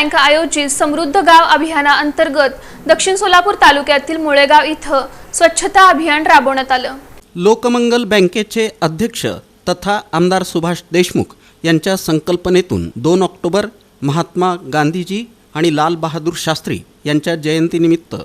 Bank आयोजित समृद्ध गाव अभियानाअंतर्गत दक्षिण सोलापूर तालुक्यातील मुळेगाव इथं स्वच्छता अभियान राबवण्यात आलं. लोकमंगल बँकेचे अध्यक्ष तथा आमदार सुभाष देशमुख यांच्या संकल्पनेतून दोन ऑक्टोबर महात्मा गांधीजी आणि लाल बहादूर शास्त्री यांच्या जयंतीनिमित्त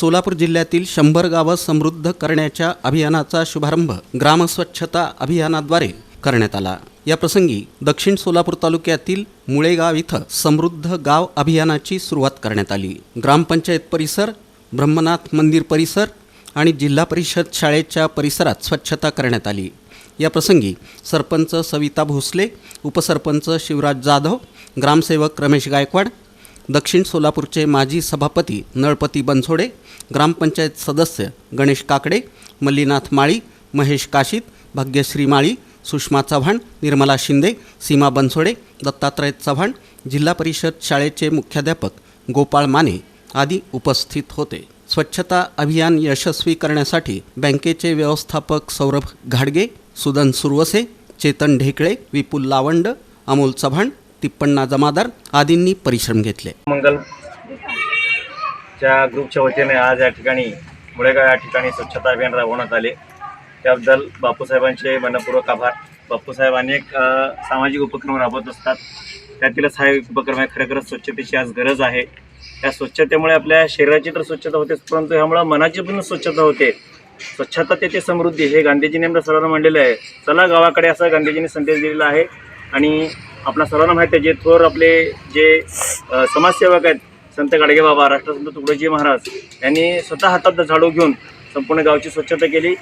सोलापूर जिल्ह्यातील शंभर गावं समृद्ध करण्याच्या अभियानाचा शुभारंभ ग्रामस्वच्छता अभियानाद्वारे करण्यात आला. या प्रसंगी दक्षिण सोलापूर तालुक्यातील मुळेगाव इथं समृद्ध गाव अभियानाची सुरुवात करण्यात आली. ग्रामपंचायत परिसर ब्रह्मनाथ मंदिर परिसर आणि जिल्हा परिषद शाळेच्या परिसरात स्वच्छता करण्यात आली. या प्रसंगी सरपंच सविता भोसले उपसरपंच शिवराज जाधव ग्रामसेवक रमेश गायकवाड दक्षिण सोलापूरचे माजी सभापती नळपती बनसोडे ग्रामपंचायत सदस्य गणेश काकडे मल्लीनाथ माळी महेश काशीत भाग्यश्री माळी सुषमा चव्हाण निर्मला शिंदे सीमा बनसोडे दत्तात्रय चव्हाण जिल्हा परिषद शाळेचे मुख्याध्यापक गोपाळ माने आदी उपस्थित होते. स्वच्छता अभियान यशस्वी करण्यासाठी बँकेचे व्यवस्थापक सौरभ घाडगे सुदन सुरवसे चेतन ढेकळे विपुल लावंड अमोल चव्हाण तिप्पण्णा जमादार आदींनी परिश्रम घेतले. मंगल च्या ग्रुपच्या वतीने आज या ठिकाणी मुळेगाव या ठिकाणी स्वच्छता अभियान राबवण्यात आले. त्याबद्दल बापूसाहेबांचे मनपूर्वक आभार. बापूसाहेब अनेक सामाजिक उपक्रम राबवत असतात. त्यातीलच हा एक उपक्रम आहे खरोखरच स्वच्छतेची आज गरज आहे. त्या स्वच्छतेमुळे आपल्या शरीराची तर स्वच्छता होतेच परंतु ह्यामुळं मनाची पण स्वच्छता होते. स्वच्छता त्याची समृद्धी हे गांधीजीने आपल्या सर्वांना म्हणलेलं आहे. चला गावाकडे असा गांधीजींनी संदेश दिलेला आहे. आणि आपल्या सर्वांना माहिती आहे जे थोर आपले जे समाजसेवक आहेत संत गाडगे बाबा राष्ट्रसंत तुकडोजी महाराज यांनी स्वतः हातात झाडू घेऊन संपूर्ण गावची स्वच्छता केली.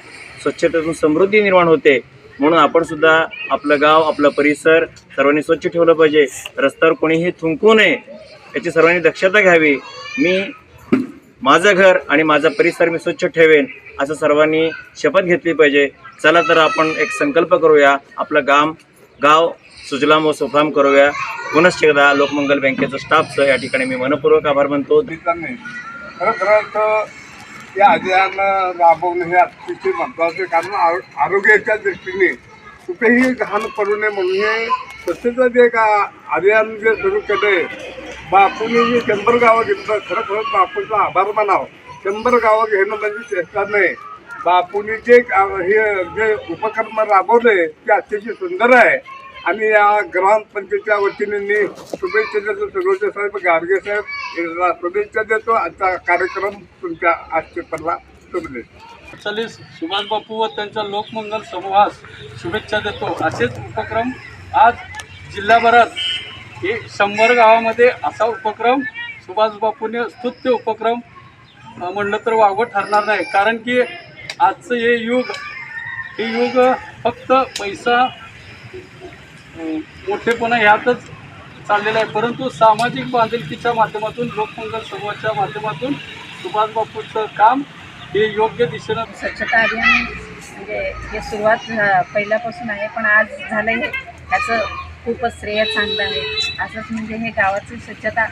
स्वच्छतेतून समृद्धी निर्माण होते. म्हणून आपण सुद्धा आपलं गाव आपला परिसर सर्वांनी स्वच्छ ठेवलं पाहिजे. रस्त्यावर कोणीही थुंकू नये याची सर्वांनी दक्षता घ्यावी. मी माझं घर आणि माझा परिसर मी स्वच्छ ठेवेन असं सर्वांनी शपथ घेतली पाहिजे. चला तर आपण एक संकल्प करूया. आपलं गाम गाव सुजलाम व सुफलाम करूया. पुनश्च एकदा लोकमंगल बँकेचं स्टाफचं या ठिकाणी मी मनपूर्वक आभार मानतो. खरं हे या अभियान राबवणं हे अतिशय महत्त्वाचं आहे. कारण आरो- आरोग्याच्या दृष्टीने कुठेही घाण पडू नये म्हणून हे स्वच्छता जे का अभियान जे सुरू केलं बापूने जे शंभर गावं घेतलं खरं खरंच बापूचा आभार मानावं. शंभर गावं घेणं म्हणजे चेष्टा नाही. बापूने जे हे जे उपक्रम राबवले ते अतिशय सुंदर आहे. आणि या ग्रामपंचायतीच्या वतीने मी शुभेच्छा देतो. साहेब गाडगे साहेब शुभेच्छा देतो आजचा कार्यक्रम तुमच्या आजचेपणला शुभेच्छा चालीस सुभाष बापू व त्यांच्या लोकमंगल समूहास शुभेच्छा देतो. असेच उपक्रम आज जिल्हाभरात हे शंभर गावामध्ये असा उपक्रम सुभाष बापूने स्तुत्य उपक्रम म्हणलं तर वावगं ठरणार नाही. कारण की आजचं हे युग हे युग फक्त पैसा मोठेपणा ह्यातच चाललेलं आहे. परंतु सामाजिक बांधिलकीच्या माध्यमातून लोकमंगल समूहाच्या माध्यमातून सुभाष बापूचं काम हे योग्य दिशेनं स्वच्छता अभियान म्हणजे हे सुरुवात पहिल्यापासून आहे पण आज झालं हे. ह्याचं खूपच श्रेय चांगलं आहे. असंच म्हणजे हे गावाची स्वच्छता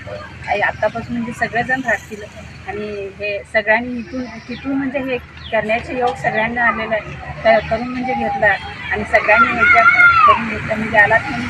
आत्तापासून म्हणजे सगळेजण राखतील आणि हे सगळ्यांनी इथून तिथून म्हणजे हे करण्याचे योग सगळ्यांना आलेलं आहे. तर करून म्हणजे घेतला आणि सगळ्यांनी ह्याच्यात करून घेतलं. म्हणजे आलात म्हणून